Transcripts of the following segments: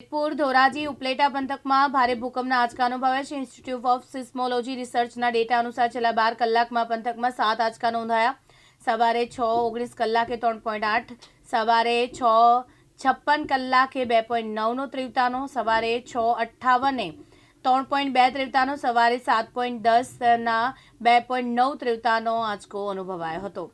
જેતપુર, ધોરાજી, ઉપલેટા પંથકમાં ભારે ભૂકંપના આંચકા અનુભવાય છે. ઇન્સ્ટિટ્યૂટ ઓફ સિસ્મોલોજી રિસર્ચના ડેટા અનુસાર છેલ્લા બાર કલાકમાં પંથકમાં સાત આંચકા નોંધાયા. સવારે છ, ઓગણીસ કલાકે ત્રણ પોઈન્ટ આઠ. સવારે છ, છપ્પન કલાકે બે પોઈન્ટ નવનો ત્રીવતાનો. સવારે છ, અઠ્ઠાવને ત્રણ પોઈન્ટ બે ત્રીવતાનો. સવારે સાત પોઈન્ટ દસના બે પોઈન્ટ નવ ત્રીવતાનો આંચકો અનુભવાયો હતો.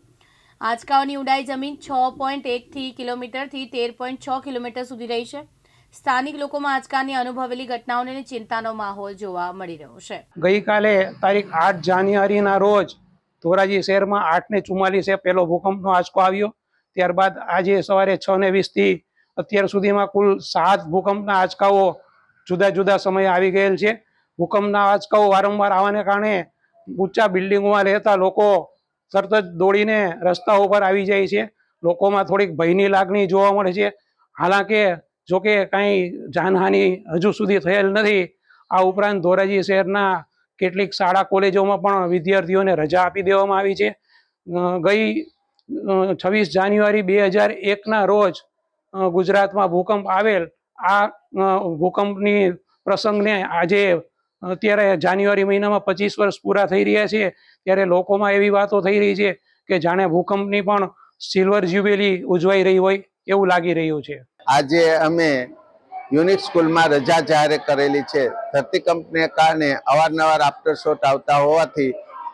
આંચકાઓની ઊંડાઈ જમીન છ પોઈન્ટ એકથી કિલોમીટરથી તેર પોઈન્ટ છ કિલોમીટર સુધી રહી છે. સ્થાનિક લોકોમાં આજકાલની અનુભવેલી ઘટનાઓને ચિંતાનો માહોલ જોવા મળી રહ્યો છે. ગઈકાલે તારીખ આઠ જાન્યુઆરીના રોજ ધોરાજી શહેરમાં આઠને ચુમ્માલીસે પહેલો ભૂકંપનો આંચકો આવ્યો. ત્યારબાદ આજે સવારે છ ને વીસથી અત્યાર સુધીમાં કુલ સાત ભૂકંપના આંચકાઓ જુદા જુદા સમયે આવી ગયેલ છે. ભૂકંપના આંચકાઓ વારંવાર આવવાને કારણે ઊંચા બિલ્ડિંગોમાં રહેતા લોકો તરત જ દોડીને રસ્તા ઉપર આવી જાય છે. લોકોમાં થોડીક ભયની લાગણી જોવા મળે છે. હાલાકે જોકે કાંઈ જાનહાનિ હજુ સુધી થયેલ નથી. આ ઉપરાંત ધોરાજી શહેરના કેટલીક શાળા કોલેજોમાં પણ વિદ્યાર્થીઓને રજા આપી દેવામાં આવી છે. ગઈ છવ્વીસ જાન્યુઆરી બે હજાર એકના રોજ ગુજરાતમાં ભૂકંપ આવેલ. આ ભૂકંપની પ્રસંગને આજે અત્યારે જાન્યુઆરી મહિનામાં પચીસ વર્ષ પૂરા થઈ રહ્યા છે. ત્યારે લોકોમાં એવી વાતો થઈ રહી છે કે જાણે ભૂકંપની પણ સિલ્વર જ્યુબેલી ઉજવાઈ રહી હોય એવું લાગી રહ્યું છે. આજે અમે યુનિક સ્કૂલમાં રજા જાહેર કરેલી છે. ધરતીકંપને કારણે અવારનવાર આફ્ટર શોટ આવતા હોવાથી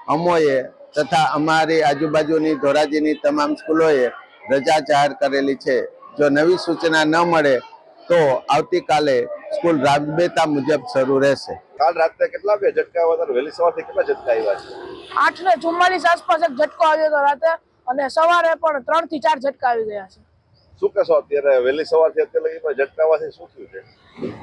અમોએ તથા અમારી આજુબાજુની ધોરાજીની તમામ સ્કૂલોએ રજા જાહેર કરેલી છે. જો નવી સૂચના ન મળે તો આવતીકાલે સ્કૂલ રાબેતા મુજબ શરૂ રહેશે. કાલ રાત્રે કેટલા વાગે ઝટકા આવ્યા હતા વહેલી સવારથી કેટલા ઝટકા આવ્યા છે? આઠ ને ચુમ્માલીસ આસપાસ એક ઝટકો આવ્યો હતો રાતે અને સવારે પણ ત્રણથી ચાર ઝટકા આવી ગયા છે. શું કહેશો? અત્યારે વહેલી સવારથી અત્યારે લગી ઝટકા આવવાથી શું થયું છે?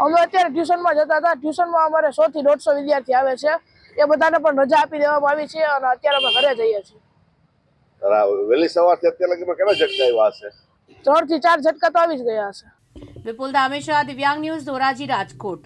અમે અત્યારે ટ્યુશનમાં જતા હતા. ટ્યુશનમાં અમારે સો થી દોઢસો વિદ્યાર્થી આવે છે. એ બધાને પણ રજા આપી દેવામાં આવી છે અને અત્યારે અમે ઘરે જઈએ છીએ. વહેલી સવારથી અત્યારે લગીમાં કેટલા ઝટકા હશે? ત્રણથી ચાર ઝટકા તો આવી જ ગયા હશે. વિપુલ ધામેશા દિવ્યાંગ ન્યૂઝ ધોરાજી રાજકોટ.